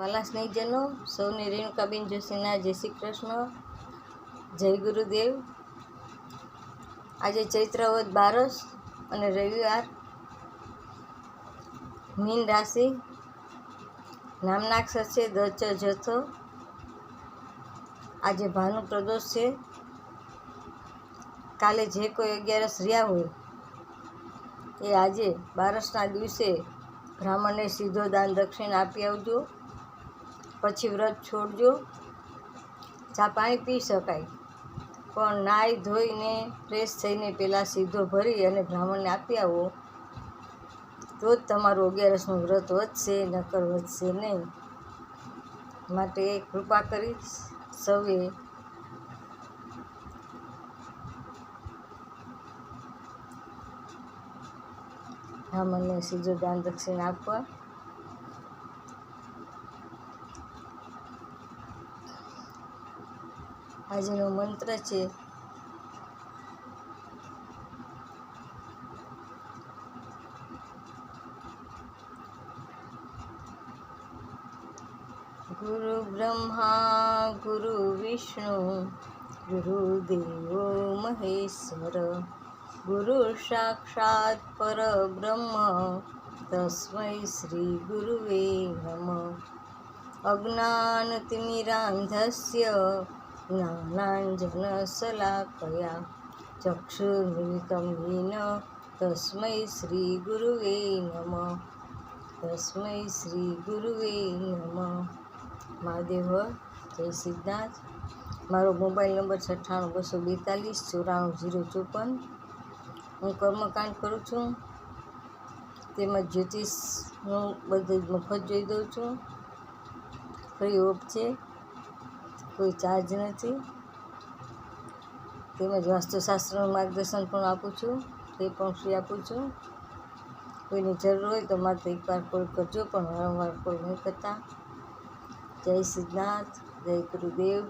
વાલા સ્નેહીજનો, સૌને રેણુકાબેન જોશીના જય શ્રી કૃષ્ણ, જય ગુરુદેવ. આજે ચૈત્રવત બારસ અને રવિવાર મીન રાશિ નામનાક્ષર છે દચ જથ્થો આજે ભાનુ પ્રદોષ છે. કાલે જે કોઈ અગિયારસ રહ્યા હોય એ આજે બારસના દિવસે બ્રાહ્મણને સીધો દાન દક્ષિણ આપી આવજો. પછી વ્રત છોડજો. ચા પાણી પી શકાય. પણ નાહી ધોઈને ફ્રેશ થઈને પહેલાં સીધો ભરી અને બ્રાહ્મણને આપી આવો. તો જ તમારું અગિયારસનું વ્રત વધશે, નકર વધશે નહીં. માટે કૃપા કરી સૌએ બ્રાહ્મણને સીધો દાન દક્ષિણ આપવા. આજનો મંત્ર છે. ગુરુ બ્રહ્મા, ગુરુ વિષ્ણુ ગુરુદેવો મહેશ્વર, ગુરુ સાક્ષાત પરબ્રહ્મ, તસ્મૈ શ્રી ગુરુવે નમઃ. અજ્ઞાનતિમિરાંધસ્ય નાનાંજનશલાકયા ચક્ષુર્મિલિતમિન તસ્મૈ શ્રી ગુરુવે નમ તસ્મૈ શ્રી ગુરુવે નમ મહાદેવ જય સિદ્ધાર્થ મારો મોબાઈલ નંબર છે અઠ્ઠાણું, બસો બેતાલીસ, ચોરાણું, જીરો ચોપન. હું કર્મકાંડ કરું છું. તેમજ જ્યોતિષ હું બધું મફત જોઈ દઉં છું. ફ્રી ઓફ છે કોઈ ચાર્જ નથી. તેમજ વાસ્તુશાસ્ત્રનું માર્ગદર્શન પણ આપું છું, તે પણ ફ્રી આપું છું. કોઈની જરૂર હોય તો માત્ર એકવાર કોલ કરજો, પણ વારંવાર કોલ નહીં કરતા. જય સિદ્ધનાથ જય ગુરુદેવ.